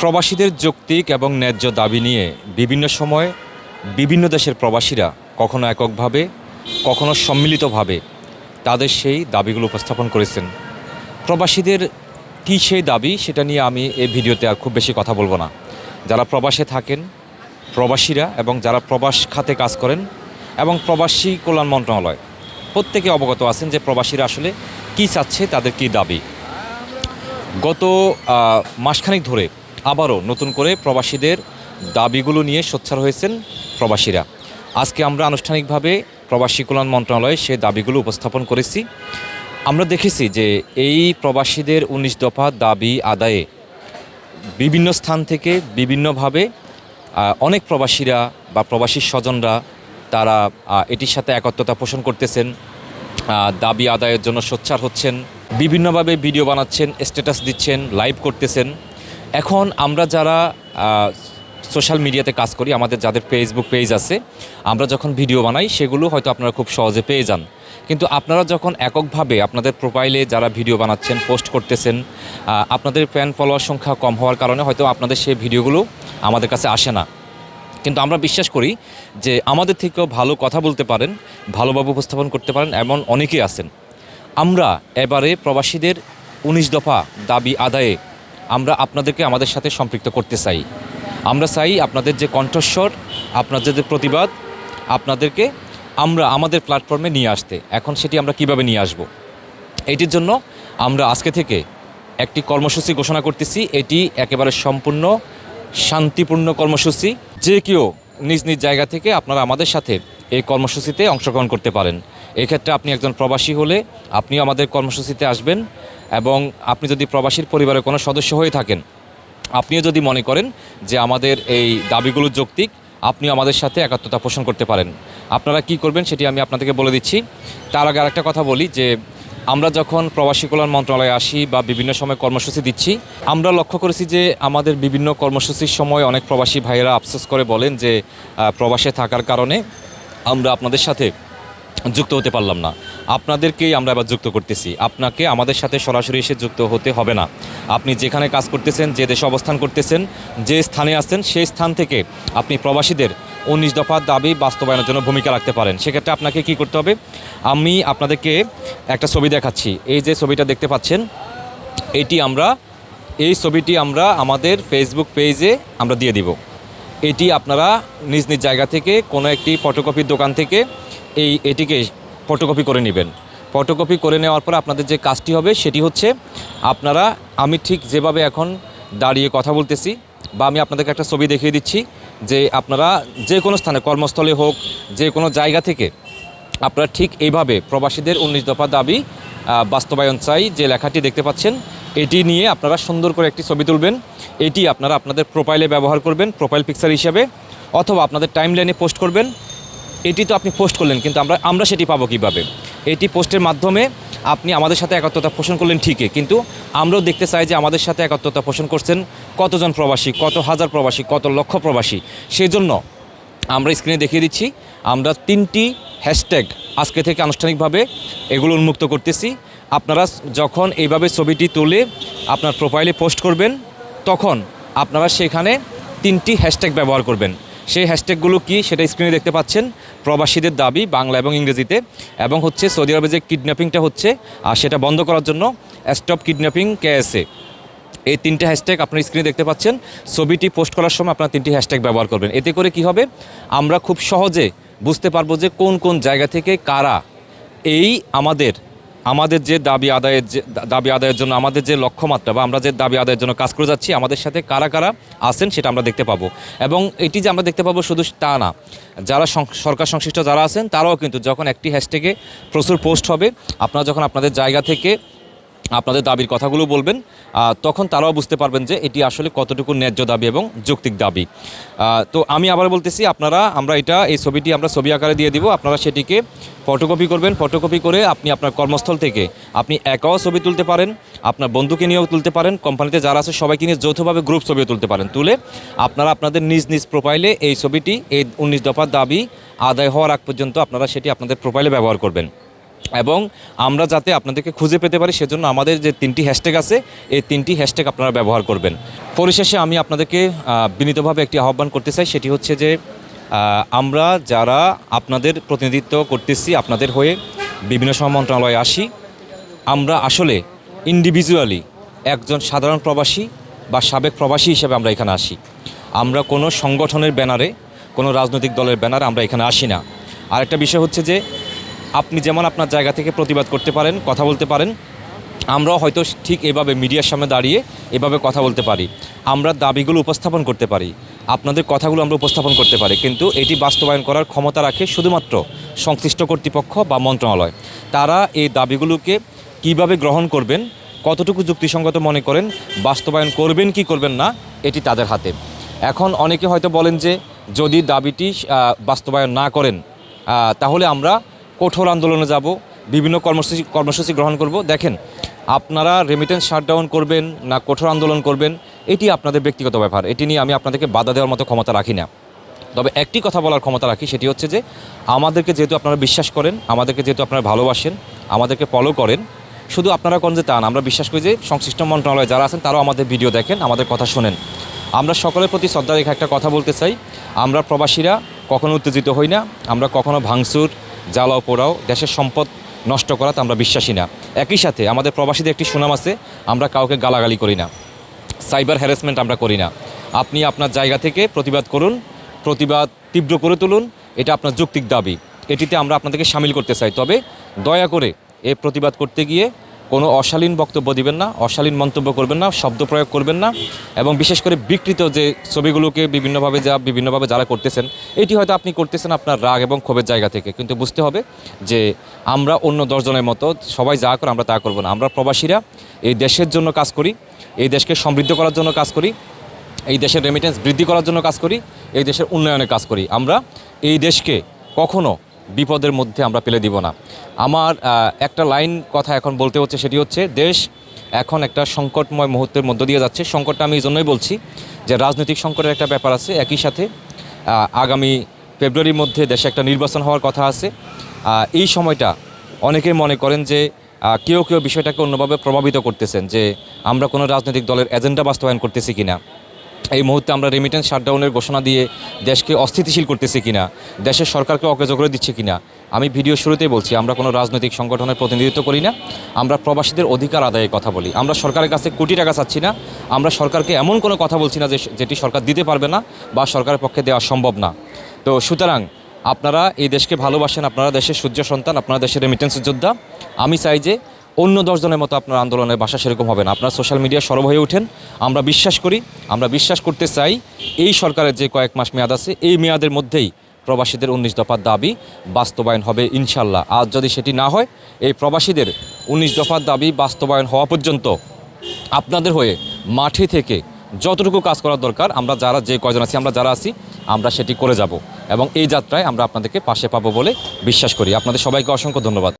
প্রবাসীদের যৌক্তিক এবং ন্যায্য দাবি নিয়ে বিভিন্ন সময়ে বিভিন্ন দেশের প্রবাসীরা কখনো এককভাবে, কখনো সম্মিলিতভাবে তাদের সেই দাবিগুলো উপস্থাপন করেছেন। প্রবাসীদের কী সেই দাবি সেটা নিয়ে আমি এই ভিডিওতে আর খুব বেশি কথা বলব না। যারা প্রবাসে থাকেন, প্রবাসীরা এবং যারা প্রবাস খাতে কাজ করেন এবং প্রবাসী কল্যাণ মন্ত্রণালয়, প্রত্যেকে অবগত আছেন যে প্রবাসীরা আসলে কী চাচ্ছে, তাদের কী দাবি। গত মাসখানেক ধরে আবারও নতুন করে প্রবাসীদের দাবিগুলো নিয়ে সোচ্ছার হয়েছেন প্রবাসীরা। আজকে আমরা আনুষ্ঠানিকভাবে প্রবাসী কল্যাণ মন্ত্রণালয়ে সে দাবিগুলো উপস্থাপন করেছি। আমরা দেখেছি যে এই প্রবাসীদের উনিশ দফা দাবি আদায়ে বিভিন্ন স্থান থেকে বিভিন্নভাবে অনেক প্রবাসীরা বা প্রবাসী স্বজনরা তারা এটির সাথে একত্রতা পোষণ করতেছেন দাবি আদায়ের জন্য সোচ্চার হচ্ছেন। বিভিন্নভাবে ভিডিও বানাচ্ছেন স্ট্যাটাস দিচ্ছেন লাইভ করতেছেন। এখন আমরা যারা সোশ্যাল মিডিয়াতে কাজ করি, আমাদের যাদের ফেসবুক পেজ আছে, আমরা যখন ভিডিও বানাই, সেগুলো হয়তো আপনারা খুব সহজে পেয়ে যান। কিন্তু আপনারা যখন এককভাবে আপনাদের প্রোফাইলে যারা ভিডিও বানাচ্ছেন পোস্ট করতেছেন আপনাদের ফ্যান ফলোয়ার সংখ্যা কম হওয়ার কারণে হয়তো আপনাদের সেই ভিডিওগুলো আমাদের কাছে আসে না। কিন্তু আমরা বিশ্বাস করি যে আমাদের থেকেও ভালো কথা বলতে পারেন ভালোভাবে উপস্থাপন করতে পারেন, এমন অনেকেই আছেন। আমরা এবারে প্রবাসীদের উনিশ দফা দাবি আদায়ে আমরা আপনাদেরকে আমাদের সাথে সম্পৃক্ত করতে চাই। আমরা চাই আপনাদের যে কণ্ঠস্বর, আপনাদের যে প্রতিবাদ, আপনাদেরকে আমরা আমাদের প্ল্যাটফর্মে নিয়ে আসতে। এখন সেটি আমরা কীভাবে নিয়ে আসব? এটির জন্য আমরা আজকে থেকে একটি কর্মসূচি ঘোষণা করতেছি। এটি একেবারে সম্পূর্ণ শান্তিপূর্ণ কর্মসূচি। যে কেউ নিজ নিজ জায়গা থেকে আপনারা আমাদের সাথে এই কর্মসূচিতে অংশগ্রহণ করতে পারেন। এক্ষেত্রে আপনি একজন প্রবাসী হলে আপনিও আমাদের কর্মসূচিতে আসবেন এবং আপনি যদি প্রবাসীর পরিবারের কোনো সদস্য হয়ে থাকেন, আপনিও যদি মনে করেন যে আমাদের এই দাবিগুলো যৌক্তিক, আপনিও আমাদের সাথে একাত্মতা পোষণ করতে পারেন। আপনারা কি করবেন সেটি আমি আপনাদেরকে বলে দিচ্ছি। তার আগে আরেকটা কথা বলি যে আমরা যখন প্রবাসী কল্যাণ মন্ত্রণালয়ে আসি বা বিভিন্ন সময় কর্মসূচি দিচ্ছি, আমরা লক্ষ্য করেছি যে আমাদের বিভিন্ন কর্মসূচির সময় অনেক প্রবাসী ভাইয়েরা আফসোস করে বলেন যে প্রবাসে থাকার কারণে আমরা আপনাদের সাথে যুক্ত হতে পারলাম না। আপনাদেরকেই আমরা এবার যুক্ত করতেছি। আপনাকে আমাদের সাথে সরাসরি এসে যুক্ত হতে হবে না। আপনি যেখানে কাজ করতেছেন, যে দেশে অবস্থান করতেছেন, যে স্থানে আছেন, সেই স্থান থেকে আপনি প্রবাসীদের উনিশ দফার দাবি বাস্তবায়নের জন্য ভূমিকা রাখতে পারেন। সেক্ষেত্রে আপনাকে কি করতে হবে? আমি আপনাদেরকে একটা ছবি দেখাচ্ছি। এই যে ছবিটা দেখতে পাচ্ছেন, এটি আমরা, এই ছবিটি আমরা আমাদের ফেসবুক পেজে আমরা দিয়ে দিব। এটি আপনারা নিজ নিজ জায়গা থেকে কোনো একটি ফটোকপির দোকান থেকে এই এটিকে ফটোকপি করে নেবেন। ফটোকপি করে নেওয়ার পর আপনাদের যে কাজটি হবে সেটি হচ্ছে আপনারা, আমি ঠিক যেভাবে এখন দাঁড়িয়ে কথা বলতেছি বা আমি আপনাদেরকে একটা ছবি দেখিয়ে দিচ্ছি যে আপনারা যে কোনো স্থানে, কর্মস্থলে হোক, যে কোনো জায়গা থেকে আপনারা ঠিক এইভাবে প্রবাসীদের উনিশ দফা দাবি বাস্তবায়ন চাই যে লেখাটি দেখতে পাচ্ছেন। এটি নিয়ে আপনারা সুন্দর করে একটি ছবি তুলবেন। এটি আপনারা আপনাদের প্রোফাইলে ব্যবহার করবেন প্রোফাইল পিকচার হিসাবে, অথবা আপনাদের টাইম লাইনে পোস্ট করবেন। এটি তো আপনি পোস্ট করলেন, কিন্তু আমরা আমরা সেটি পাবো কীভাবে? এটি পোস্টের মাধ্যমে আপনি আমাদের সাথে একাত্মতা পোষণ করলেন ঠিকই, কিন্তু আমরাও দেখতে চাই যে আমাদের সাথে একাত্মতা পোষণ করছেন কতজন প্রবাসী, কত হাজার প্রবাসী, কত লক্ষ প্রবাসী। সেই জন্য আমরা স্ক্রিনে দেখিয়ে দিচ্ছি, আমরা তিনটি হ্যাশট্যাগ আজকে থেকে আনুষ্ঠানিকভাবে এগুলো উন্মুক্ত করতেছি। আপনারা যখন এইভাবে ছবিটি তুলে আপনার প্রোফাইলে পোস্ট করবেন, তখন আপনারা সেখানে তিনটি হ্যাশট্যাগ ব্যবহার করবেন। সেই হ্যাশট্যাগুলো কি সেটা স্ক্রিনে দেখতে পাচ্ছেন। প্রবাসীদের দাবি বাংলা এবং ইংরেজিতে এবং হচ্ছে সৌদি আরবে যে কিডন্যাপিংটা হচ্ছে আর সেটা বন্ধ করার জন্য স্টপ কিডন্যাপিং কেএসএ এই তিনটে হ্যাশট্যাগ আপনার স্ক্রিনে দেখতে পাচ্ছেন। ছবিটি পোস্ট করার সময় আপনার তিনটি হ্যাশট্যাগ ব্যবহার করবেন। এতে করে কি হবে? আমরা খুব সহজে বুঝতে পারব যে কোন কোন জায়গা থেকে কারা এই আমাদের আমাদের যে দাবি আদায়ের যে, দাবি আদায়ের জন্য, আমাদের যে লক্ষ্যমাত্রা বা আমরা যে দাবি আদায়ের জন্য কাজ করে যাচ্ছি, আমাদের সাথে কারা কারা আছেন সেটা আমরা দেখতে পাবো। এবং এটি যে আমরা দেখতে পাবো শুধু তা না, যারা সরকার সংশ্লিষ্ট যারা আছেন, তারাও কিন্তু যখন একটি হ্যাশট্যাগে প্রচুর পোস্ট হবে, আপনারা যখন আপনাদের জায়গা থেকে আপনাদের দাবির কথাগুলো বলবেন তখন তারাও বুঝতে পারবেন যে এটি আসলে কতটুকু ন্যায্য দাবি এবং যৌক্তিক দাবি। তো আমি আবার বলতেছি, আপনারা, আমরা এটা, এই ছবিটি আমরা ছবি আকারে দিয়ে দিব, আপনারা সেটিকে ফটোকপি করবেন, ফটোকপি করে আপনি আপনার কর্মস্থল থেকে আপনি একাও ছবি তুলতে পারেন, আপনার বন্ধুকে নিয়েও তুলতে পারেন, কোম্পানিতে যারা আছে সবাইকে নিয়ে যৌথভাবে গ্রুপ ছবিও তুলতে পারেন। তুলে আপনারা আপনাদের নিজ নিজ প্রোফাইলে এই ছবিটি, এই উনিশ দফার দাবি আদায় হওয়ার আগ পর্যন্ত আপনারা সেটি আপনাদের প্রোফাইলে ব্যবহার করবেন। এবং আমরা যাতে আপনাদেরকে খুঁজে পেতে পারি, সেজন্য আমাদের যে তিনটি হ্যাশট্যাগ আছে, এই তিনটি হ্যাশট্যাগ আপনারা ব্যবহার করবেন। পরিশেষে আমি আপনাদেরকে বিনীতভাবে একটি আহ্বান করতে চাই, সেটি হচ্ছে যে আমরা যারা আপনাদের প্রতিনিধিত্ব করতেছি, আপনাদের হয়ে বিভিন্ন সময় মন্ত্রণালয়ে আসি, আমরা আসলে ইন্ডিভিজুয়ালি একজন সাধারণ প্রবাসী বা সাবেক প্রবাসী হিসেবে আমরা এখানে আসি। আমরা কোনো সংগঠনের ব্যানারে, কোনো রাজনৈতিক দলের ব্যানারে আমরা এখানে আসি না। আরেকটা বিষয় হচ্ছে যে আপনি যেমন আপনার জায়গা থেকে প্রতিবাদ করতে পারেন, কথা বলতে পারেন, আমরাও হয়তো ঠিক এভাবে মিডিয়ার সামনে দাঁড়িয়ে এভাবে কথা বলতে পারি। আমরা দাবিগুলো উপস্থাপন করতে পারি, আপনাদের কথাগুলো আমরা উপস্থাপন করতে পারি, কিন্তু এটি বাস্তবায়ন করার ক্ষমতা রাখে শুধুমাত্র সংশ্লিষ্ট কর্তৃপক্ষ বা মন্ত্রণালয়। তারা এই দাবিগুলোকে কীভাবে গ্রহণ করবেন, কতটুকু যুক্তিসঙ্গত মনে করেন, বাস্তবায়ন করবেন, কি করবেন না, এটি তাদের হাতে। এখন অনেকে হয়তো বলেন যে যদি দাবিটি বাস্তবায়ন না করেন তাহলে আমরা কঠোর আন্দোলনে যাব, বিভিন্ন কর্মসূচি কর্মসূচি গ্রহণ করব। দেখেন, আপনারা রেমিটেন্স শাটডাউন করবেন না কঠোর আন্দোলন করবেন, এটি আপনাদের ব্যক্তিগত ব্যাপার। এটি নিয়ে আমি আপনাদেরকে বাধা দেওয়ার মতো ক্ষমতা রাখি না। তবে একটি কথা বলার ক্ষমতা রাখি, সেটি হচ্ছে যে, আমাদেরকে যেহেতু আপনারা বিশ্বাস করেন, আমাদেরকে যেহেতু আপনারা ভালোবাসেন, আমাদেরকে ফলো করেন, শুধু আপনারা কোন যে তা আমরা বিশ্বাস করি যে সংশ্লিষ্ট মন্ত্রণালয়ে যারা আছেন, তারাও আমাদের ভিডিও দেখেন, আমাদের কথা শোনেন। আমরা সকলের প্রতি শ্রদ্ধা রেখে একটা কথা বলতে চাই, আমরা প্রবাসীরা কখনো উত্তেজিত হই না, আমরা কখনো ভাঙচুর জ্বালাও, পোড়াও, দেশের সম্পদ নষ্ট করাতে আমরা বিশ্বাসী না। একই সাথে আমাদের প্রবাসীদের একটি সুনাম আছে, আমরা কাউকে গালাগালি করি না। সাইবার হ্যারাসমেন্ট আমরা করি না। আপনি আপনার জায়গা থেকে প্রতিবাদ করুন, প্রতিবাদ তীব্র করে তুলুন, এটা আপনার যৌক্তিক দাবি। এটিতে আমরা আপনাদেরকে সামিল করতে চাই। তবে দয়া করে এ প্রতিবাদ করতে গিয়ে কোনো অশালীন বক্তব্য দিবেন না, অশালীন মন্তব্য করবেন না, শব্দ প্রয়োগ করবেন না এবং বিশেষ করে বিকৃত যে ছবিগুলোকে বিভিন্নভাবে যা বিভিন্নভাবে যারা করতেছেন, এটি হয়তো আপনি করতেছেন আপনার রাগ এবং ক্ষোভের জায়গা থেকে। কিন্তু বুঝতে হবে যে আমরা অন্য দশজনের মতো, সবাই যা করে আমরা তা করব না। আমরা প্রবাসীরা এই দেশের জন্য কাজ করি, এই দেশকে সমৃদ্ধ করার জন্য কাজ করি, এই দেশের রেমিটেন্স বৃদ্ধি করার জন্য কাজ করি, এই দেশের উন্নয়নে কাজ করি। আমরা এই দেশকে কখনো বিপদের মধ্যে আমরা পেলে দিব না। আমার একটা লাইন কথা এখন বলতে হচ্ছে সেটি হচ্ছে, দেশ এখন একটা সংকটময় মুহূর্তের মধ্য দিয়ে যাচ্ছে। সংকটটা আমি এই জন্যই বলছি যে রাজনৈতিক সংকটের একটা ব্যাপার আছে, একই সাথে আগামী ফেব্রুয়ারির মধ্যে দেশে একটা নির্বাচন হওয়ার কথা আছে। এই সময়টা অনেকেই মনে করেন যে কেউ কেউ বিষয়টাকে অন্যভাবে প্রভাবিত করতেছেন যে আমরা কোনো রাজনৈতিক দলের এজেন্ডা বাস্তবায়ন করতেছি কিনা। এই মুহূর্তে আমরা রেমিটেন্স শাটডাউনের ঘোষণা দিয়ে দেশকে অস্থিতিশীল করতেছি কিনা, দেশের সরকারকে অকেজ করে দিচ্ছে কিনা, আমি ভিডিও শুরুতেই বলছি, আমরা কোনো রাজনৈতিক সংগঠনের প্রতিনিধিত্ব করি না, আমরা প্রবাসীদের অধিকার আদায়ের কথা বলি, আমরা সরকারের কাছে কোটি টাকা চাচ্ছি না, আমরা সরকারকে এমন কোনো কথা বলছি না যে যেটি সরকার দিতে পারবে না বা সরকারের পক্ষে দেওয়া সম্ভব না। তো সুতরাং আপনারা এই দেশকে ভালোবাসেন, আপনারা দেশের সূর্য সন্তান, আপনারা দেশের রেমিটেন্স যোদ্ধা। আমি চাই যে অন্য দশজনের মতো আপনার আন্দোলনের ভাষা সেরকম হবে না। আপনার সোশ্যাল মিডিয়া সরব হয়ে ওঠেন। আমরা বিশ্বাস করি, আমরা বিশ্বাস করতে চাই এই সরকারের যে কয়েক মাস মেয়াদ আছে, এই মেয়াদের মধ্যেই প্রবাসীদের উনিশ দফার দাবি বাস্তবায়ন হবে ইনশাল্লাহ। আর যদি সেটি না হয়, এই প্রবাসীদের উনিশ দফার দাবি বাস্তবায়ন হওয়া পর্যন্ত আপনাদের হয়ে মাঠে থেকে যতটুকু কাজ করার দরকার, আমরা যারা যে কয়জন আছি, আমরা যারা আছি, আমরা সেটি করে যাব। এবং এই যাত্রায় আমরা আপনাদেরকে পাশে পাবো বলে বিশ্বাস করি। আপনাদের সবাইকে অসংখ্য ধন্যবাদ।